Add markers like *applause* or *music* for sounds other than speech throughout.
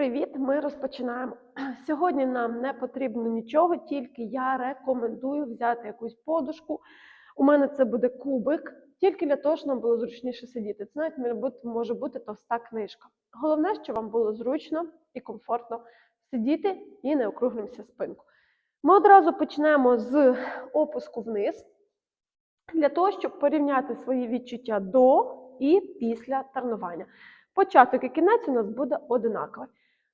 Привіт! Ми розпочинаємо. *clears throat* Сьогодні нам не потрібно нічого, тільки я рекомендую взяти якусь подушку. У мене це буде кубик, тільки для того, щоб нам було зручніше сидіти. Це навіть може бути, товста книжка. Головне, щоб вам було зручно і комфортно сидіти і не округлимося спинку. Ми одразу почнемо з опуску вниз, для того, щоб порівняти свої відчуття до і після тренування. Початок і кінець у нас буде одинаковий.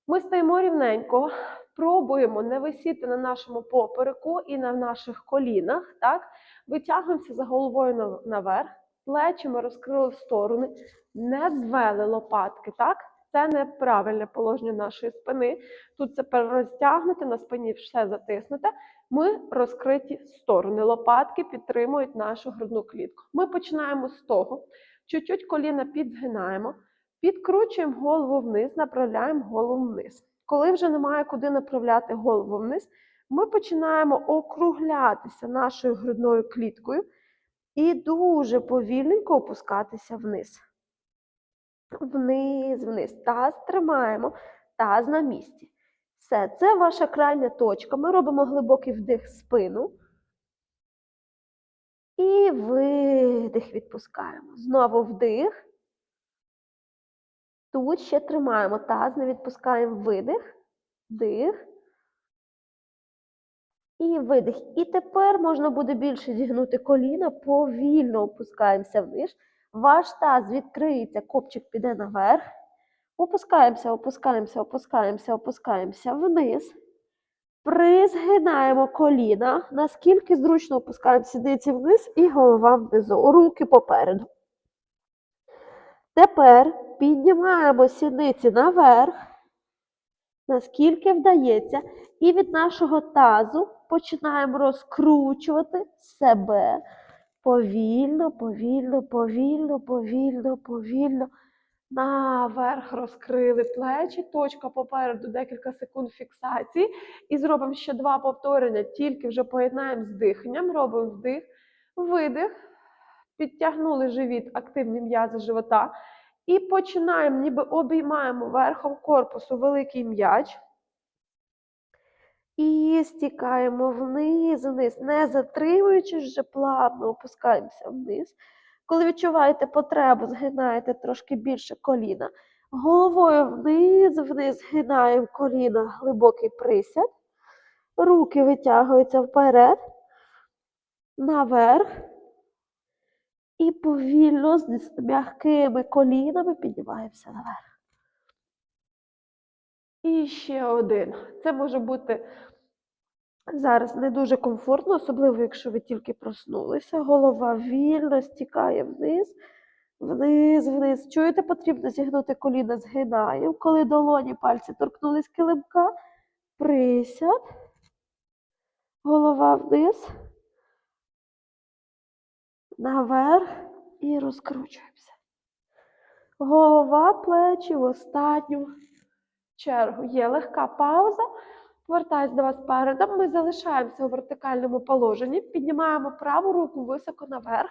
Ми стаємо рівненько, пробуємо не висіти на нашому попереку і на наших колінах. Так? Витягуємося за головою наверх, плечі ми розкрили в сторони, не звели лопатки. Так? Це неправильне положення нашої спини. Тут це перерозтягнути, на спині все затиснуте. Ми розкриті сторони. Лопатки підтримують нашу грудну клітку. Ми починаємо з того, чуть-чуть коліна підзгинаємо. Підкручуємо голову вниз, направляємо голову вниз. Коли вже немає куди направляти голову вниз, ми починаємо округлятися нашою грудною кліткою і дуже повільненько опускатися вниз. Вниз, вниз. Таз тримаємо, таз на місці. Все, це ваша крайня точка. Ми робимо глибокий вдих спину. І видих відпускаємо. Знову вдих. Тут ще тримаємо таз, не відпускаємо видих, вдих. І видих. І тепер можна буде більше зігнути коліна, повільно опускаємося вниз. Ваш таз відкриється, копчик піде наверх. Опускаємося, опускаємося, опускаємося, опускаємося вниз. Призгинаємо коліна, наскільки зручно опускаємо сідниці вниз і голова внизу. Руки попереду. Тепер піднімаємо сідниці наверх, наскільки вдається, і від нашого тазу починаємо розкручувати себе повільно, повільно, повільно, повільно, повільно. Наверх розкрили плечі, точка попереду, декілька секунд фіксації. І зробимо ще два повторення, тільки вже поєднаємо з диханням. Робимо вдих, видих. Підтягнули живіт, активні м'язи живота. І починаємо, ніби обіймаємо верхом корпусу великий м'яч. І стікаємо вниз, вниз, не затримуючись, вже плавно опускаємося вниз. Коли відчуваєте потребу, згинаєте трошки більше коліна. Головою вниз, вниз згинаємо коліна, глибокий присяд. Руки витягуються вперед, наверх. І повільно з м'якими колінами піднімаємося наверх. І ще один. Це може бути зараз не дуже комфортно, особливо, якщо ви тільки проснулися. Голова вільно стікає вниз, вниз, вниз. Чуєте, потрібно зігнути коліна, згинаємо. Коли долоні пальці торкнулись килимка, присяд, голова вниз, наверх і розкручуємося. Голова, плечі в останню чергу. Є легка пауза. Повертаюсь до вас передом. Ми залишаємося у вертикальному положенні. Піднімаємо праву руку високо наверх.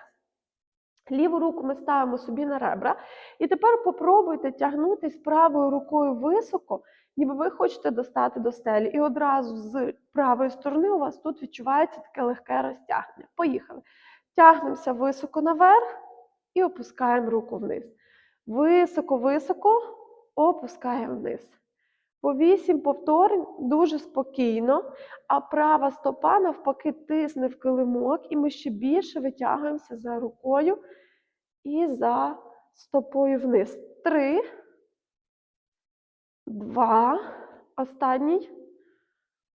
Ліву руку ми ставимо собі на ребра. І тепер попробуйте тягнутись правою рукою високо, ніби ви хочете достати до стелі. І одразу з правої сторони у вас тут відчувається таке легке розтягнення. Поїхали. Тягнемося високо наверх і опускаємо руку вниз. Високо-високо опускаємо вниз. По 8 повторень дуже спокійно, а права стопа навпаки тисне в килимок, і ми ще більше витягуємося за рукою і за стопою вниз. Три, два, останній.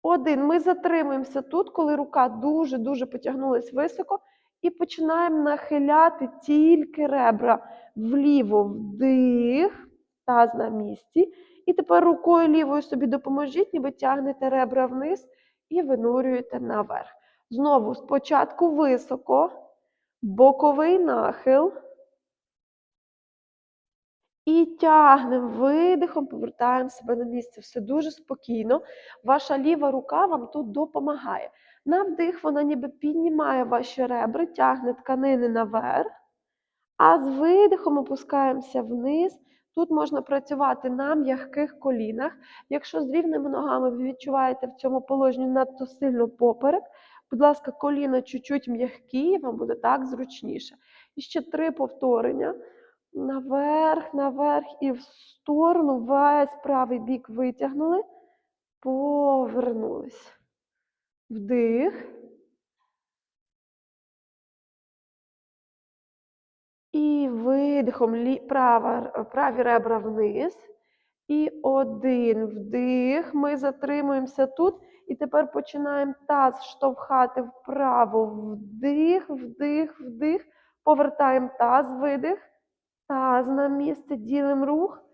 Один. Ми затримуємося тут, коли рука дуже-дуже потягнулась високо, і починаємо нахиляти тільки ребра вліво вдих, таз на місці. І тепер рукою лівою собі допоможіть, ніби тягнете ребра вниз і винурюєте наверх. Знову спочатку високо, боковий нахил. І тягнемо видихом, повертаємо себе на місце. Все дуже спокійно. Ваша ліва рука вам тут допомагає. На вдих вона ніби піднімає ваші ребра, тягне тканини наверх. А з видихом опускаємося вниз. Тут можна працювати на м'яких колінах. Якщо з рівними ногами ви відчуваєте в цьому положенні надто сильно поперек, будь ласка, коліна чуть-чуть м'які, вам буде так зручніше. І ще три повторення. Наверх, наверх і в сторону. Весь правий бік витягнули. Повернулись. Вдих. І видихом права, праві ребра вниз. І один вдих. Ми затримуємося тут. І тепер починаємо таз штовхати вправо. Вдих, вдих, вдих. Повертаємо таз, видих. Таз на місце, ділимо рух.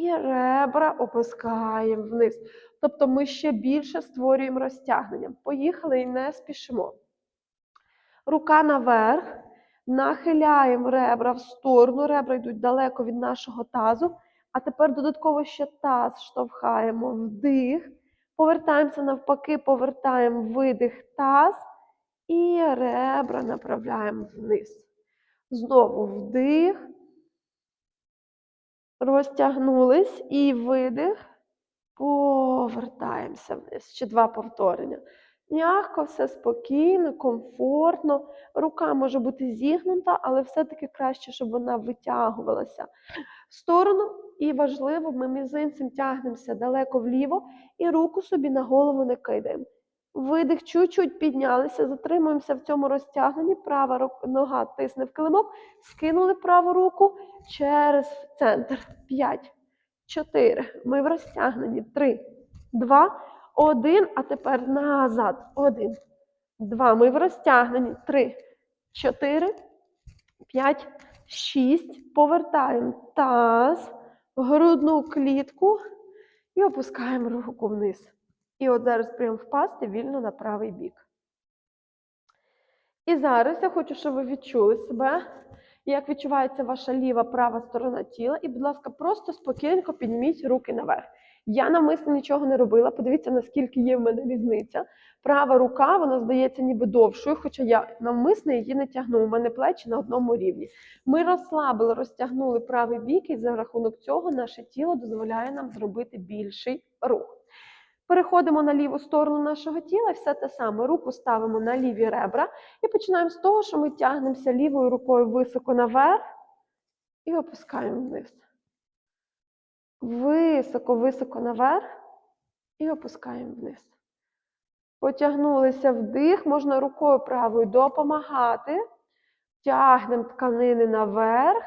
І ребра опускаємо вниз. Тобто ми ще більше створюємо розтягнення. Поїхали і не спішимо. Рука наверх. Нахиляємо ребра в сторону, ребра йдуть далеко від нашого тазу. А тепер додатково ще таз штовхаємо вдих. Повертаємося навпаки, повертаємо видих таз і ребра направляємо вниз. Знову вдих. Розтягнулись і видих. Повертаємося вниз. Ще два повторення. М'яко, все спокійно, комфортно. Рука може бути зігнута, але все-таки краще, щоб вона витягувалася в сторону. І важливо, ми мізинцем тягнемося далеко вліво і руку собі на голову не кидаємо. Видих, чуть-чуть піднялися, затримуємося в цьому розтягненні. Права нога тисне в килимок, скинули праву руку через центр. П'ять, чотири. Ми в розтягненні. Три, два, один. А тепер назад. Один, два. Ми в розтягненні. Три, чотири, п'ять, шість. Повертаємо таз, грудну клітку і опускаємо руку вниз. І от зараз прямо впасти вільно на правий бік. І зараз я хочу, щоб ви відчули себе, як відчувається ваша ліва права сторона тіла. І, будь ласка, просто спокійненько підніміть руки наверх. Я навмисно нічого не робила. Подивіться, наскільки є в мене різниця. Права рука, вона здається ніби довшою, хоча я навмисно її не тягну. У мене плечі на одному рівні. Ми розслабили, розтягнули правий бік, і за рахунок цього наше тіло дозволяє нам зробити більший рух. Переходимо на ліву сторону нашого тіла, все те саме. Руку ставимо на ліві ребра і починаємо з того, що ми тягнемося лівою рукою високо наверх і опускаємо вниз. Високо, високо наверх і опускаємо вниз. Потягнулися вдих, можна рукою правою допомагати. Тягнемо тканини наверх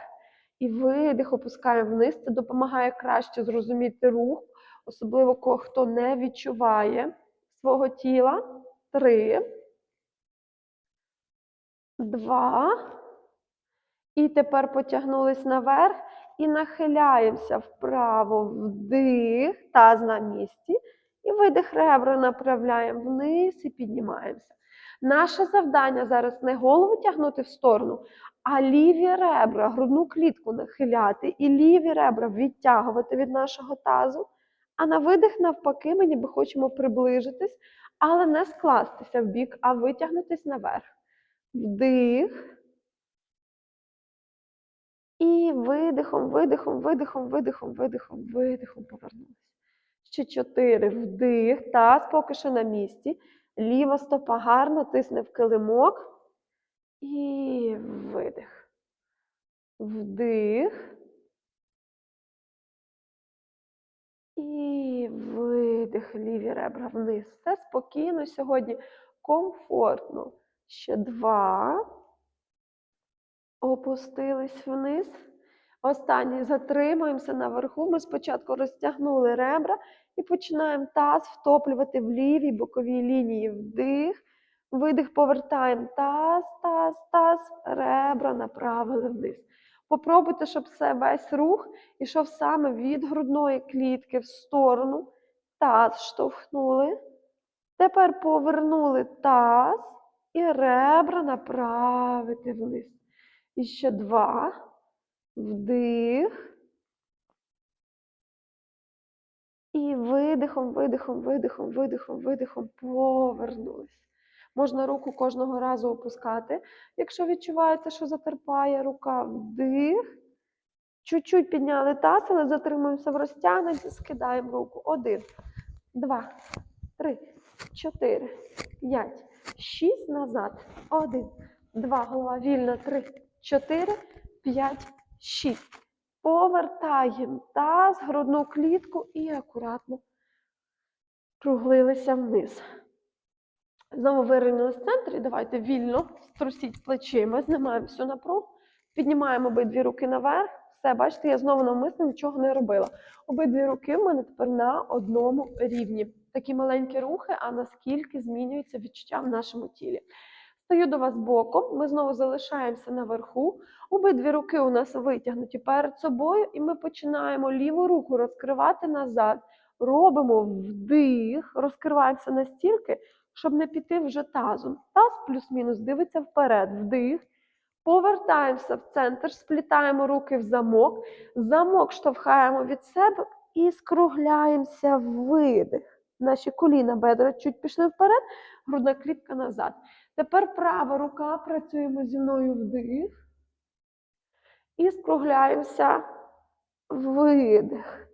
і видих опускаємо вниз. Це допомагає краще зрозуміти рух, особливо хто не відчуває свого тіла. Три. Два. І тепер потягнулись наверх і нахиляємося вправо, вдих, таз на місці. І видих ребра направляємо вниз і піднімаємося. Наше завдання зараз не голову тягнути в сторону, а ліві ребра, грудну клітку нахиляти і ліві ребра відтягувати від нашого тазу. А на видих, навпаки, ми ніби хочемо приближитись, але не скластися в бік, а витягнутись наверх. Вдих. І видихом, видихом, видихом, видихом, видихом, видихом повернулися. Ще чотири. Вдих. Таз поки що на місці. Ліва стопа гарно тисне в килимок. І видих. Вдих. І видих. Ліві ребра вниз. Все спокійно сьогодні, комфортно. Ще два. Опустились вниз. Останній затримуємося наверху. Ми спочатку розтягнули ребра і починаємо таз втоплювати в лівій боковій лінії. Вдих, видих, повертаємо таз, таз, таз, ребра направили вниз. Попробуйте, щоб все, весь рух ішов саме від грудної клітки в сторону. Таз штовхнули. Тепер повернули таз і ребра направити вниз. І ще два. Вдих. І видихом, видихом, видихом, видихом, видихом повернулись. Можна руку кожного разу опускати. Якщо відчуваєте, що затерпає рука, вдих. Чуть-чуть підняли таз, але затримуємося в розтягненні, скидаємо руку. Один, два, три, чотири, п'ять, шість назад. Один, два, голова вільна, три, чотири, п'ять, шість. Повертаємо таз, грудну клітку і акуратно круглилися вниз. Знову вирівнялися в центр і давайте вільно струсіть плечима, знімаємо всю напругу, піднімаємо обидві руки наверх. Все, бачите, я знову навмисно нічого не робила. Обидві руки в мене тепер на одному рівні. Такі маленькі рухи, а наскільки змінюється відчуття в нашому тілі. Стаю до вас боком, ми знову залишаємося наверху. Обидві руки у нас витягнуті перед собою, і ми починаємо ліву руку розкривати назад. Робимо вдих, розкриваємося настільки, щоб не піти вже тазом. Таз плюс-мінус дивиться вперед, вдих. Повертаємося в центр, сплітаємо руки в замок, замок штовхаємо від себе і скругляємося в видих. Наші коліна, бедра чуть пішли вперед, грудна клітка назад. Тепер права рука, працюємо зі мною вдих. І скругляємося видих.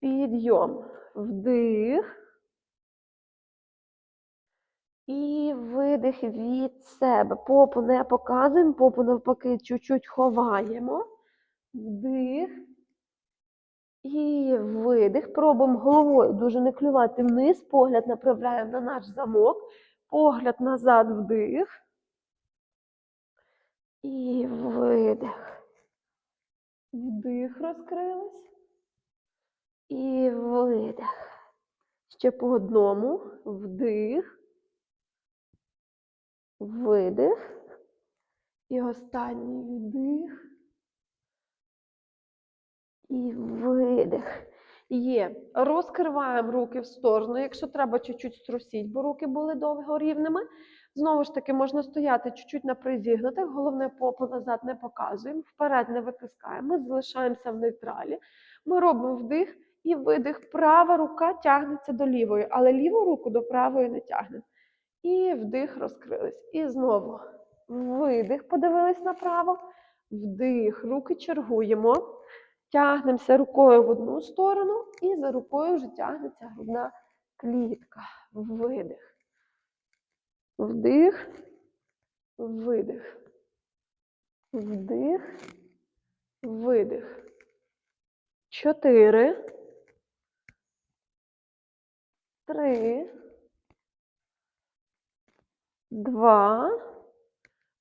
Підйом. Вдих. І видих від себе. Попу не показуємо, попу навпаки чуть-чуть ховаємо. Вдих. І видих. Пробуємо головою дуже не клювати вниз. Погляд направляємо на наш замок. Погляд назад вдих. І видих. Вдих розкрились. І видих. Ще по одному. Вдих. Видих. І останній вдих. І видих. Є. Розкриваємо руки в сторону. Якщо треба, чуть-чуть струсіть, бо руки були довго рівними. Знову ж таки, можна стояти чуть-чуть на призігнутих, головне попу назад не показуємо, вперед не витискаємо, залишаємося в нейтралі. Ми робимо вдих і видих. Права рука тягнеться до лівої, але ліву руку до правої не тягне. І вдих розкрились. І знову видих, подивились направо, вдих, руки чергуємо. Тягнемося рукою в одну сторону, і за рукою вже тягнеться грудна клітка. Видих. Вдих, видих. Вдих, видих. Чотири. Три. Два.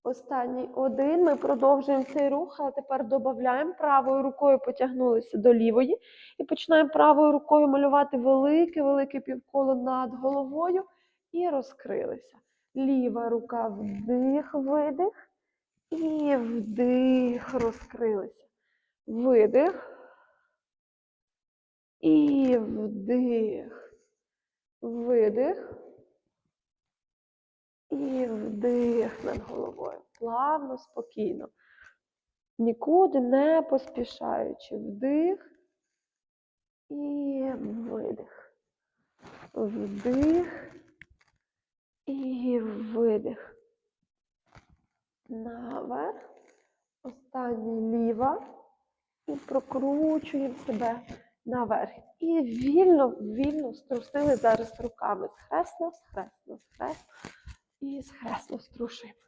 Останній один. Ми продовжуємо цей рух, а тепер додаємо правою рукою потягнулися до лівої і починаємо правою рукою малювати велике-велике півколо над головою і розкрилися. Ліва рука вдих, видих. І вдих, розкрилися. Видих. І вдих. Видих. І вдих над головою. Плавно, спокійно. Нікуди не поспішаючи. Вдих і видих. Вдих і видих. Наверх. Останній ліва. І прокручуємо себе наверх. І вільно, вільно струсили зараз руками. Схресно, схресно, схресно. І схресно струшуємо.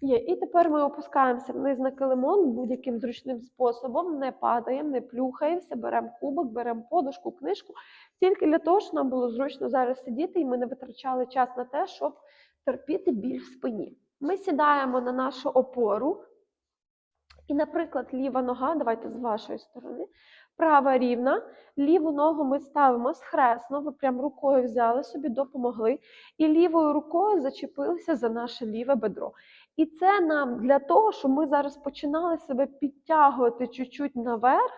Є. І тепер ми опускаємося вниз на килимон будь-яким зручним способом, не падаємо, не плюхаємося, беремо кубок, беремо подушку, книжку, тільки для того, щоб нам було зручно зараз сидіти, і ми не витрачали час на те, щоб терпіти біль в спині. Ми сідаємо на нашу опору. І, наприклад, ліва нога, давайте з вашої сторони, права рівна, ліву ногу ми ставимо схресно, ви прям рукою взяли собі, допомогли, і лівою рукою зачепилися за наше ліве бедро. І це нам для того, щоб ми зараз починали себе підтягувати чуть-чуть наверх,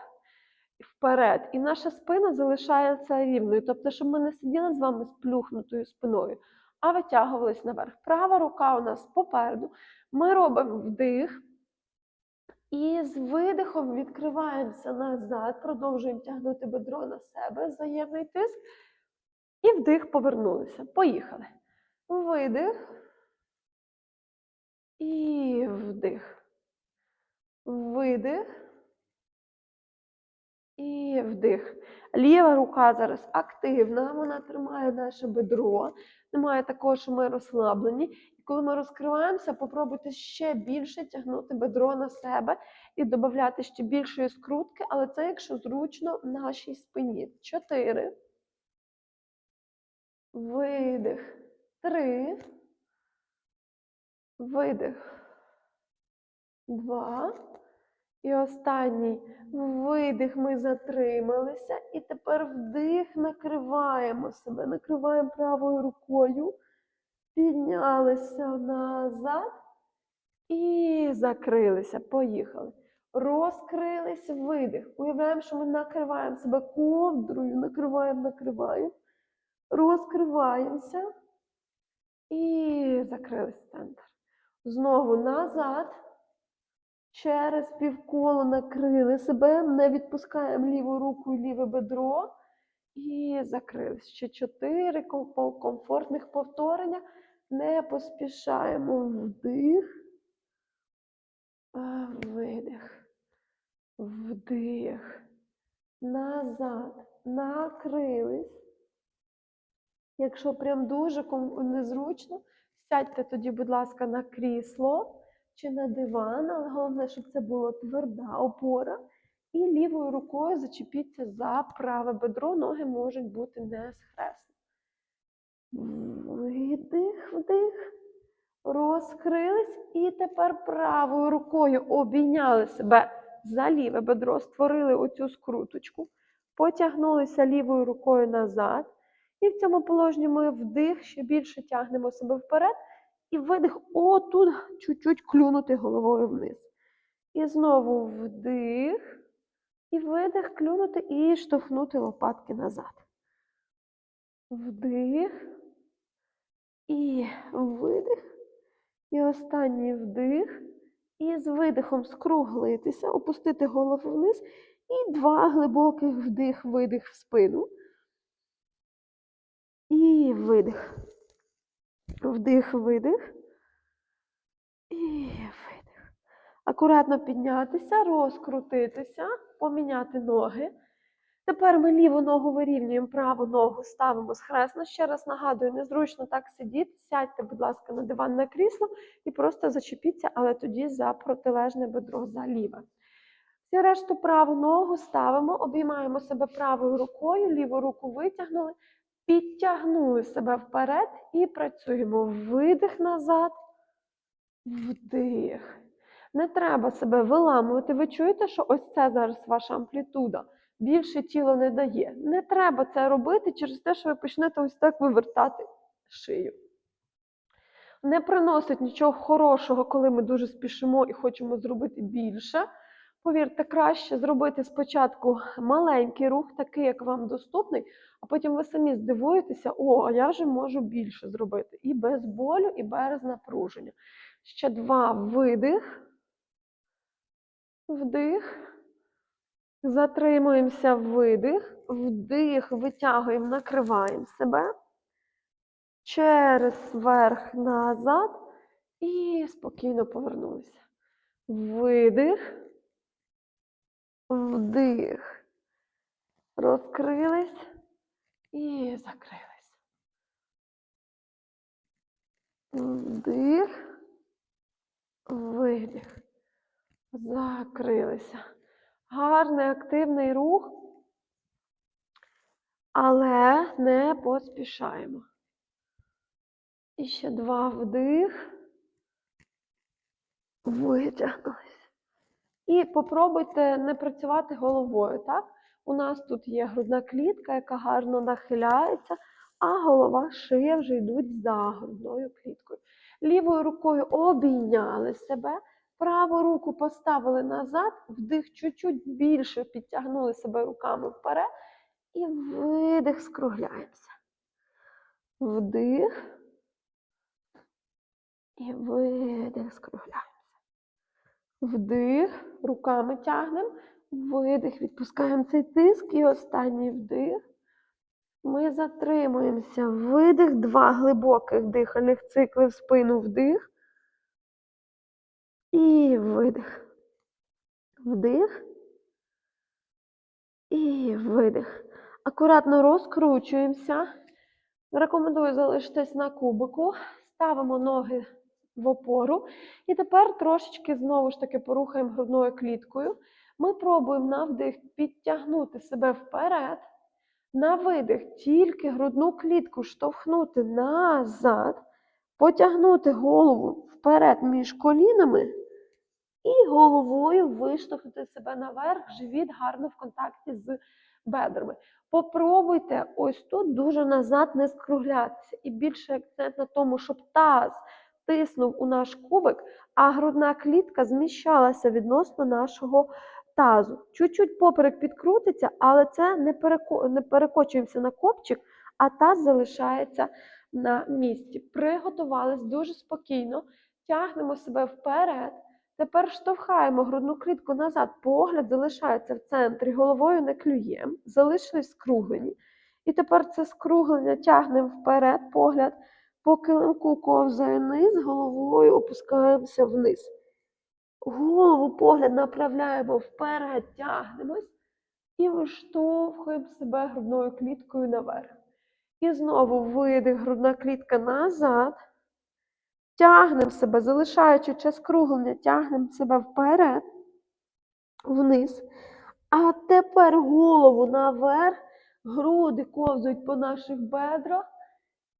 вперед, і наша спина залишається рівною. Тобто, щоб ми не сиділи з вами з плюхнутою спиною, а витягувались наверх. Права рука у нас попереду. Ми робимо вдих. І з видихом відкриваємося назад, продовжуємо тягнути бедро на себе, взаємний тиск. І вдих, повернулися. Поїхали. Видих. І вдих. Видих. І вдих. Ліва рука зараз активна, вона тримає наше бедро. Немає такого, що ми розслаблені. Коли ми розкриваємося, попробуйте ще більше тягнути бедро на себе і додати ще більшої скрутки, але це якщо зручно в нашій спині. Чотири. Видих. Три. Видих. Два. І останній видих ми затрималися. І тепер вдих накриваємо себе. Накриваємо правою рукою. Піднялися назад. І закрилися. Поїхали. Розкрились, видих. Уявляємо, що ми накриваємо себе ковдрою, накриваємо, накриваємо. Розкриваємося. І закрились центр. Знову назад. Через півколо накрили себе, не відпускаємо ліву руку і ліве бедро. І закрились. Ще чотири комфортних повторення. Не поспішаємо. Вдих. А, Видих. Вдих. Назад. Накрились. Якщо прям дуже незручно, сядьте тоді, будь ласка, на крісло чи на диван, але головне, щоб це була тверда опора. І лівою рукою зачепіться за праве бедро, ноги можуть бути не схресні. Видих, вдих. Розкрились. І тепер правою рукою обійняли себе за ліве бедро, створили оцю скруточку, потягнулися лівою рукою назад. І в цьому положенні ми вдих, ще більше тягнемо себе вперед. І видих отут чуть-чуть клюнути головою вниз. І знову вдих. І видих, клюнути і штовхнути лопатки назад. Вдих. І видих. І останній вдих. І з видихом скруглитися, опустити голову вниз. І два глибоких вдих, видих в спину. І видих. Вдих, видих. І видих. Акуратно піднятися, розкрутитися, поміняти ноги. Тепер ми ліву ногу вирівнюємо, праву ногу ставимо схресно. Ще раз нагадую, незручно так сидіти. Сядьте, будь ласка, на диванне крісло і просто зачепіться, але тоді за протилежне бедро, за ліве. Всі решту праву ногу ставимо, обіймаємо себе правою рукою, ліву руку витягнули, підтягнули себе вперед і працюємо. Видих назад, вдих. Не треба себе виламувати. Ви чуєте, що ось це зараз ваша амплітуда. Більше тіло не дає. Не треба це робити через те, що ви почнете ось так вивертати шию. Не приносить нічого хорошого, коли ми дуже спішимо і хочемо зробити більше. Повірте, краще зробити спочатку маленький рух, такий, як вам доступний, а потім ви самі здивуєтеся, о, а я вже можу більше зробити. І без болю, і без напруження. Ще два видих. Вдих. Затримуємося видих. Вдих, витягуємо, накриваємо себе. Через верх назад. І спокійно повернулися. Видих. Вдих. Розкрились і закрились. Вдих. Видих. Закрилися. Гарний активний рух, але не поспішаємо. І ще два вдих. Витягнулись. І попробуйте не працювати головою, так? У нас тут є грудна клітка, яка гарно нахиляється, а голова, шия вже йдуть за грудною кліткою. Лівою рукою обійняли себе, праву руку поставили назад, вдих чуть-чуть більше підтягнули себе руками вперед і видих, скругляємося. Вдих і видих, скругляємося. Вдих, руками тягнемо, видих, відпускаємо цей тиск і останній вдих. Ми затримуємося. Видих, два глибоких дихальних цикли в спину вдих. І видих. Вдих. І видих. Акуратно розкручуємося. Рекомендую залишитись на кубику. Ставимо ноги в опору. І тепер трошечки знову ж таки порухаємо грудною кліткою. Ми пробуємо на вдих підтягнути себе вперед. На видих тільки грудну клітку штовхнути назад, потягнути голову вперед між колінами і головою виштовхнути себе наверх, живіт гарно в контакті з бедрами. Попробуйте ось тут дуже назад не скруглятися. І більше акцент на тому, щоб таз тиснув у наш кубик, а грудна клітка зміщалася відносно нашого тазу. Чуть-чуть поперек підкрутиться, але це не, переко... не перекочуємося на копчик, а таз залишається на місці. Приготувались дуже спокійно, тягнемо себе вперед. Тепер штовхаємо грудну клітку назад, погляд залишається в центрі, головою не клюємо, залишились скруглені. І тепер це скруглення тягнемо вперед, погляд по килимку ковзає низ, головою опускаємося вниз. Голову погляд направляємо вперед, тягнемось і виштовхуємо себе грудною кліткою наверх. І знову видих, грудна клітка назад. Тягнемо себе, залишаючи час круглення, тягнемо себе вперед, вниз. А тепер голову наверх, груди ковзують по наших бедрах.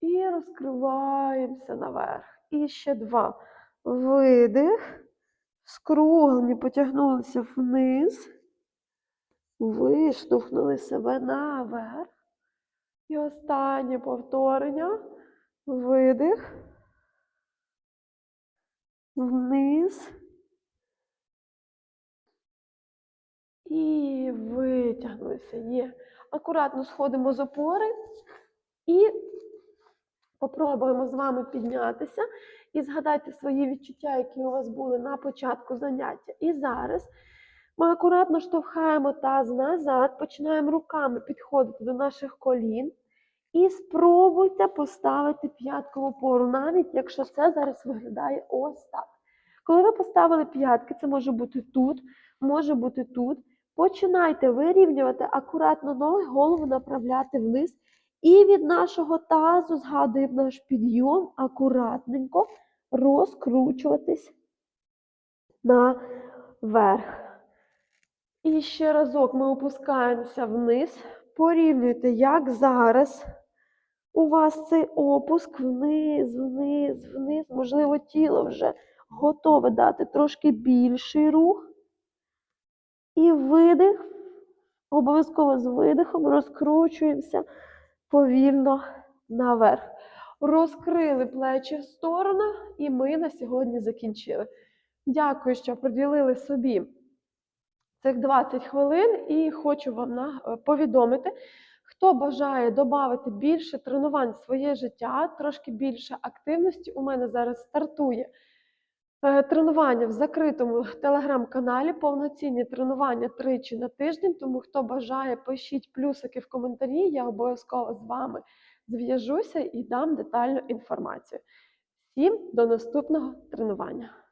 І розкриваємося наверх. І ще два. Видих. Скруглені, потягнулися вниз. Виштовхнули себе наверх. І останнє повторення. Видих. Вниз. І витягнулися. Є. Акуратно сходимо з опори і попробуємо з вами піднятися. І згадайте свої відчуття, які у вас були на початку заняття. І зараз ми акуратно штовхаємо таз назад, починаємо руками підходити до наших колін. І спробуйте поставити п'ятку в опору, навіть якщо це зараз виглядає ось так. Коли ви поставили п'ятки, це може бути тут, може бути тут. Починайте вирівнювати акуратно ноги, голову направляти вниз. І від нашого тазу згадуємо наш підйом, акуратненько розкручуватись наверх. І ще разок ми опускаємося вниз. Порівнюйте, як зараз у вас цей опуск вниз, вниз, вниз. Можливо, тіло вже готове дати трошки більший рух. І видих. Обов'язково з видихом розкручуємося повільно наверх. Розкрили плечі в сторону, і ми на сьогодні закінчили. Дякую, що приділили собі цих 20 хвилин, і хочу вам повідомити, хто бажає додати більше тренувань в своє життя, трошки більше активності. У мене зараз стартує е, тренування в закритому телеграм-каналі, повноцінні тренування тричі на тиждень. Тому хто бажає, пишіть плюсики в коментарі, я обов'язково з вами зв'яжуся і дам детальну інформацію. Всім до наступного тренування!